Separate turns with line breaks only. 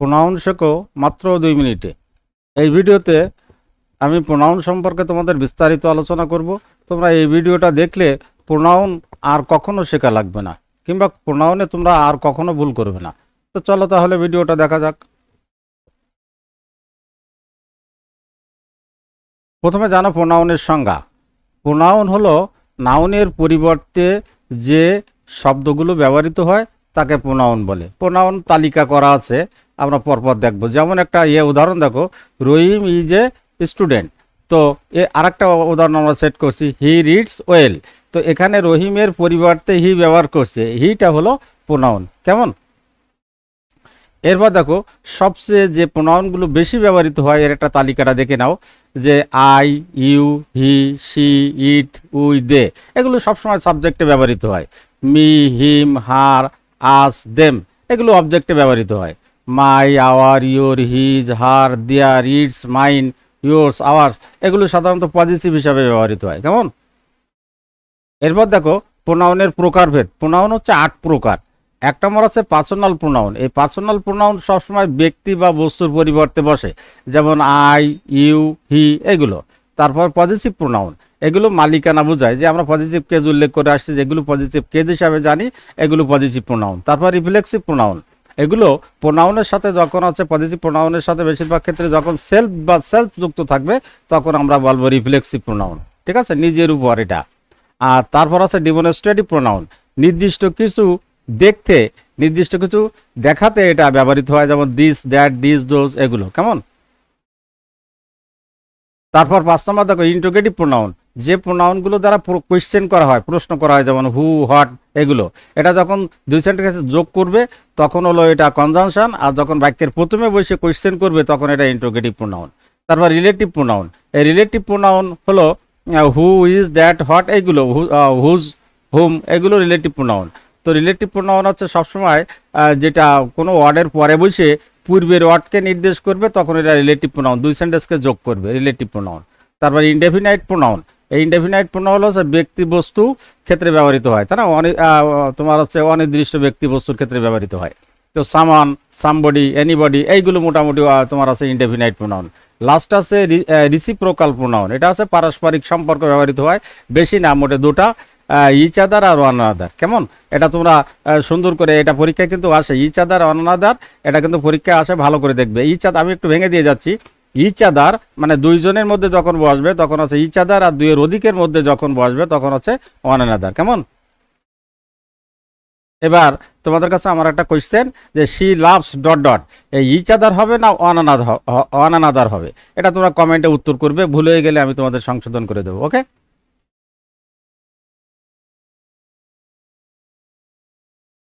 Pronoun শেখো মাত্র দুই মিনিটে। এই ভিডিওতে আমি প্রোনাউন সম্পর্কে তোমাদের বিস্তারিত আলোচনা করব। তোমরা এই ভিডিওটা দেখলে প্রোনাউন আর কখনো শেখা লাগবে না, কিংবা প্রোনাউনে তোমরা আর কখনো ভুল করবে না। তো চলো তাহলে ভিডিওটা দেখা যাক। প্রথমে জানো প্রোনাউনের সংজ্ঞা। প্রোনাউন হলো নাউনের পরিবর্তে যে শব্দগুলো ব্যবহৃত হয় তাকে প্রোনাউন বলে। প্রোনাউন তালিকা করা আছে, আমরা পরপর দেখব। যেমন একটা ইয়ে উদাহরণ দেখো, রহিম ইজ এ স্টুডেন্ট তো এ আরেকটা উদাহরণ আমরা সেট করছি হি রিডস ওয়েল তো এখানে রহিমের পরিবর্তে হি ব্যবহার করছে হিটা হলো প্রোনাউন কেমন? এরপর দেখো, সবচেয়ে যে প্রোনাউনগুলো বেশি ব্যবহৃত হয়, এর একটা তালিকাটা দেখে নাও, যে I you he she it we they এগুলো সবসময় সাবজেক্টে ব্যবহৃত হয়। Me him her us them. এগুলো অবজেক্টে ব্যবহৃত হয়। My, our your his, her, their, its, mine, yours, ours, এগুলো সাধারণত পজিটিভ হিসাবে ব্যবহৃত হয়। কেমন? এরপর দেখো, প্রোনাউনের প্রকারভেদ। প্রোনাউন হচ্ছে আট প্রকার। এক নম্বর আছে পার্সোনাল প্রোনাউন। এই পার্সোনাল প্রোনাউন সবসময় ব্যক্তি বা বস্তুর পরিবর্তে বসে। যেমন আই, ইউ, হি, এগুলো। তারপর পজিটিভ প্রোনাউন। এগুলো মালিকানা বোঝায় যে আমরা পজিটিভ কেজ উল্লেখ করে আসছি যেগুলো পজিটিভ কেজ হিসাবে জানি, এগুলো পজিটিভ প্রোনাউন তারপর রিফ্লেক্সিভ প্রোনাউন এগুলো প্রোনাউনের সাথে যখন আছে পজিটিভ প্রোনাউনের সাথে বেশিরভাগ ক্ষেত্রে যখন সেলফ বা সেলফ যুক্ত থাকবে, তখন আমরা বলব রিফ্লেক্সিভ প্রোনাউন ঠিক আছে? নিজের উপর এটা। আর তারপর আছে ডিমনস্ট্রেটিভ প্রোনাউন নির্দিষ্ট কিছু দেখতে, নির্দিষ্ট কিছু দেখাতে এটা ব্যবহৃত হয়, যেমন দিস দ্যাট দিস ডোজ এগুলো। কেমন? তারপর পাঁচ নম্বর দেখো ইন্টোগেটিভ প্রোনাউন যে প্রোনাউনগুলো দ্বারা কোয়েশ্চেন করা হয়, প্রশ্ন করা হয়, যেমন হু হোয়াট এগুলো। এটা যখন দুই সেন্টেন্সে যোগ করবে, তখন হলো এটা কনজাংশন আর যখন বাক্যের প্রথমে বসে কোয়েশ্চেন করবে, তখন এটা ইন্টোগেটিভ প্রোনাউন তারপর রিলেটিভ প্রোনাউন এই রিলেটিভ প্রোনাউন হলো হু ইজ দ্যাট হোয়াট এগুলো হুজ হুম এগুলো রিলেটিভ প্রোনাউন তো রিলেটিভ প্রোনাউন হচ্ছে সবসময় যেটা কোনো ওয়ার্ডের পরে বসে পূর্বের ওয়ার্ডকে নির্দেশ করবে, তখন এটা রিলেটিভ প্রোনাউন দুই সেন্টেন্সকে যোগ করবে রিলেটিভ প্রোনাউন তারপর ইনডেফিনাইট প্রোনাউন এই ইনডেফিনাইট প্রোনাউন হচ্ছে ব্যক্তি বস্তু ক্ষেত্রে ব্যবহৃত হয়। তাই না? তোমার হচ্ছে অনির্দিষ্ট ব্যক্তি বস্তুর ক্ষেত্রে ব্যবহৃত হয়। তো সামান সামবডি এনিবডি এইগুলো মোটামুটি তোমার আছে ইনডেফিনাইট প্রোনাউন লাস্ট আছে রিসিপ্রোকাল প্রোনাউন এটা আছে পারস্পরিক সম্পর্ক ব্যবহৃত হয়। বেশি না, মোটে দুটা। ইচ আদার আর ওয়ান আদার কেমন? এটা তোমরা সুন্দর করে এটা পরীক্ষায় কিন্তু আসে। ইচ আদার ওয়ান আদার এটা কিন্তু পরীক্ষায় আসে, ভালো করে দেখবে। ইচ আমি একটু ভেঙে দিয়ে যাচ্ছি। ইচ আদার মানে দুইজনের মধ্যে যখন বসবে, তখন হচ্ছে ইচ আদার আর দুইয়ের অধিকের মধ্যে যখন বসবে, তখন হচ্ছে ওয়ান আদার কেমন? এবার তোমাদের কাছে আমার একটা কোয়েশ্চেন যে সি লাভস ডট ডট এই ইচ আদার হবে না অনানাদ অনানাদার হবে? এটা তোমরা কমেন্টে উত্তর করবে, ভুলে গেলে আমি তোমাদের সংশোধন করে দেবো ওকে